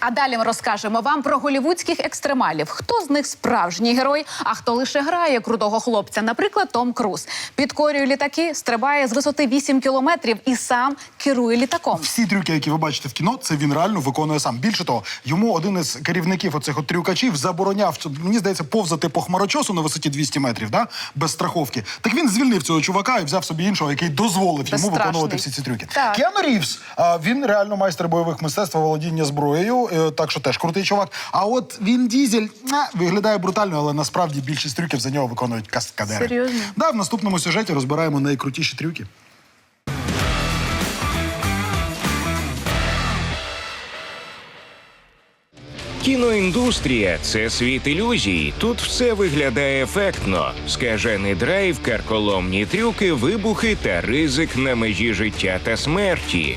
А далі ми розкажемо вам про голівудських екстремалів. Хто з них справжній герой, а хто лише грає крутого хлопця. Наприклад, Том Круз підкорює літаки, стрибає з висоти 8 кілометрів і сам керує літаком. Всі трюки, які ви бачите в кіно, це він реально виконує сам. Більше того, йому один із керівників оцих от трюкачів забороняв, мені здається, повзати по хмарочосу на висоті 200 метрів, да? без страховки. Так він звільнив цього чувака і взяв собі іншого, який дозволив йому виконувати всі ці трюки. Так. Кіану Рівз, а, він реально майстер бойових мистецтв володіння зброєю, е, так що теж крутий чувак. А от він дізель а, виглядає брутально, але насправді більшість трюків за нього виконують каскадери. Серйозно? Да, в наступному сюжеті розбираємо найкрутіші трюки. Кіноіндустрія це світ ілюзій. Тут все виглядає ефектно. Скажений драйв, карколомні трюки, вибухи та ризик на межі життя та смерті.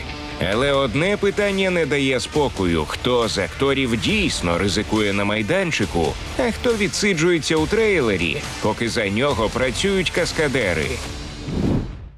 Але одне питання не дає спокою: хто з акторів дійсно ризикує на майданчику, а хто відсиджується у трейлері, поки за нього працюють каскадери.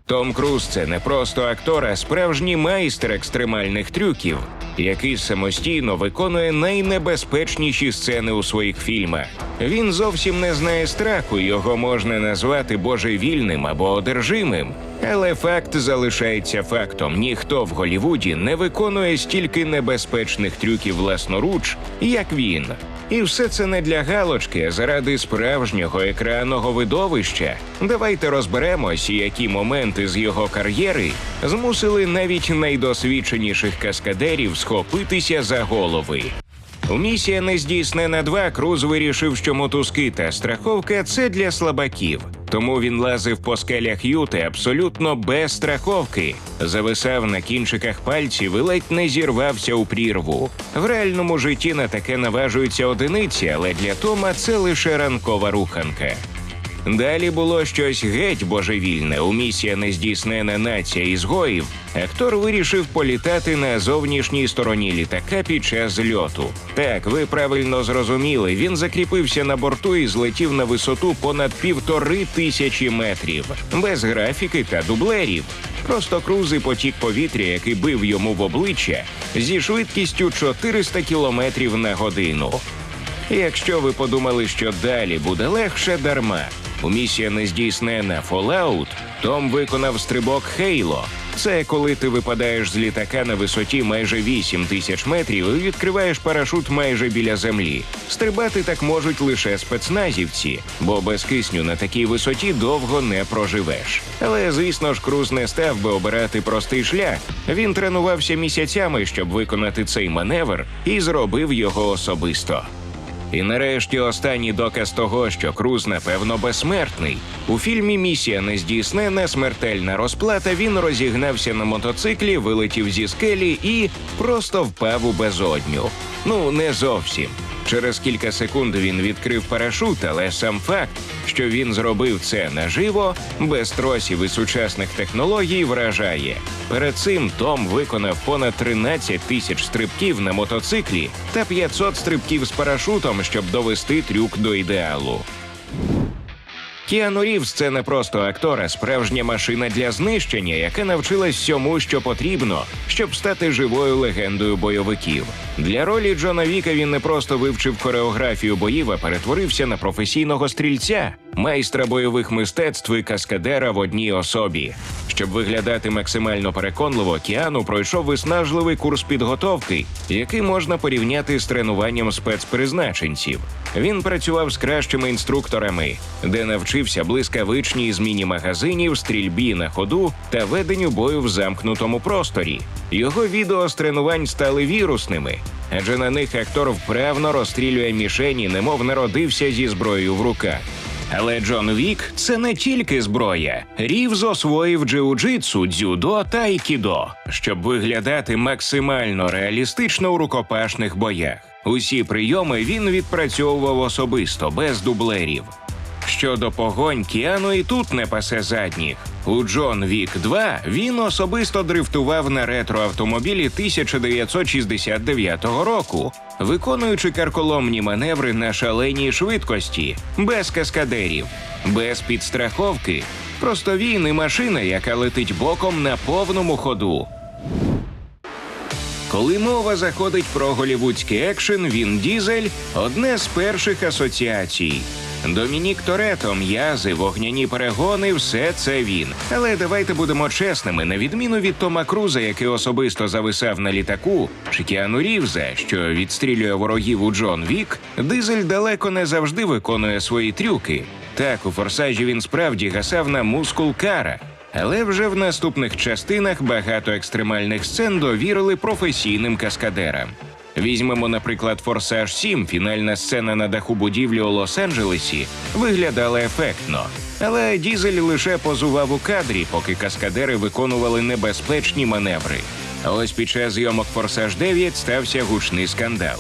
Том Круз це не просто актор, а справжній майстер екстремальних трюків, який самостійно виконує найнебезпечніші сцени у своїх фільмах. Він зовсім не знає страху, його можна назвати божевільним або одержимим. Але факт залишається фактом: ніхто в Голівуді не виконує стільки небезпечних трюків власноруч, як він. І все це не для галочки, а заради справжнього екранного видовища. Давайте розберемось, які моменти з його кар'єри змусили навіть найдосвідченіших каскадерів схопитися за голови. Місія нездійснена 2 Круз вирішив, що мотузки та страховка це для слабаків. Тому він лазив по скелях Юти абсолютно без страховки, зависав на кінчиках пальців і ледь не зірвався у прірву. В реальному житті на таке наважуються одиниці, але для Тома це лише ранкова руханка. Далі було щось геть божевільне. У місія нездійснена нація ізгоїв. Актор вирішив політати на зовнішній стороні літака під час зльоту. Так, ви правильно зрозуміли. Він закріпився на борту і злетів на висоту понад півтори тисячі метрів, без графіки та дублерів. Просто крузи потік повітря, який бив йому в обличчя зі швидкістю 400 кілометрів на годину. Якщо ви подумали, що далі буде легше дарма. У місія нездійснена Fallout Том виконав стрибок Хейло. Це коли ти випадаєш з літака на висоті майже 8 тисяч метрів і відкриваєш парашут майже біля землі. Стрибати так можуть лише спецназівці, бо без кисню на такій висоті довго не проживеш. Але звісно ж, Круз не став би обирати простий шлях. Він тренувався місяцями, щоб виконати цей маневр, і зробив його особисто. І нарешті останній доказ того, що Круз, напевно, безсмертний. У фільмі Місія нездійснена смертельна розплата. Він розігнався на мотоциклі, вилетів зі скелі і просто впав у безодню. Ну, не зовсім. Через кілька секунд він відкрив парашут, але сам факт, що він зробив це наживо, без тросів і сучасних технологій, вражає. Перед цим Том виконав понад 13 тисяч стрибків на мотоциклі та 500 стрибків з парашутом, щоб довести трюк до ідеалу. Кіану Рівз – це не просто актор, а справжня машина для знищення, яка навчилась всьому, що потрібно, щоб стати живою легендою бойовиків. Для ролі Джона Віка він не просто вивчив хореографію боїв, а перетворився на професійного стрільця, майстра бойових мистецтв і каскадера в одній особі. Щоб виглядати максимально переконливо, Кіану пройшов виснажливий курс підготовки, який можна порівняти з тренуванням спецпризначенців. Він працював з кращими інструкторами, де навчився блискавичній зміні магазинів, стрільбі на ходу та веденню бою в замкнутому просторі. Його відео з тренувань стали вірусними, адже на них актор вправно розстрілює мішені, немов народився зі зброєю в руках. Але Джон Вік це не тільки зброя. Рівз освоїв джиу-джитсу, дзюдо та айкідо, щоб виглядати максимально реалістично у рукопашних боях. Усі прийоми він відпрацьовував особисто, без дублерів. Щодо погонь, Кіану і тут не пасе задніх. У Джон Вік 2 він особисто дрифтував на ретроавтомобілі 1969 року, виконуючи карколомні маневри на шаленій швидкості, без каскадерів, без підстраховки. Просто він і машина, яка летить боком на повному ходу. Коли мова заходить про голівудський екшен, він дізель одне з перших асоціацій. Домінік Торетто, м'язи, вогняні перегони все це він. Але давайте будемо чесними, на відміну від Тома Круза, який особисто зависав на літаку, чи Кіану Рівза, що відстрілює ворогів у Джон Вік, дизель далеко не завжди виконує свої трюки. Так, у форсажі він справді гасав на мускул кара. Але вже в наступних частинах багато екстремальних сцен довірили професійним каскадерам. Візьмемо, наприклад, Форсаж 7, фінальна сцена на даху будівлі у Лос-Анджелесі, виглядала ефектно. Але дізель лише позував у кадрі, поки каскадери виконували небезпечні маневри. Ось під час зйомок Форсаж 9 стався гучний скандал.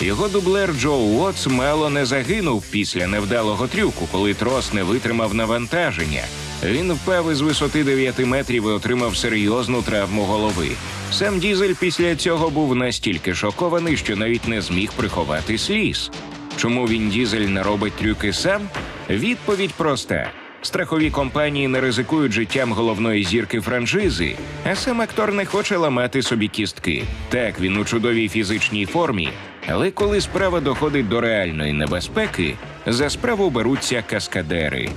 Його дублер Джо Уотс мало не загинув після невдалого трюку, коли трос не витримав навантаження. Він впав із висоти 9 метрів і отримав серйозну травму голови. Сам дізель після цього був настільки шокований, що навіть не зміг приховати сліз. Чому він дізель не робить трюки сам? Відповідь проста. Страхові компанії не ризикують життям головної зірки франшизи, а сам актор не хоче ламати собі кістки. Так, він у чудовій фізичній формі, але коли справа доходить до реальної небезпеки, за справу беруться каскадери.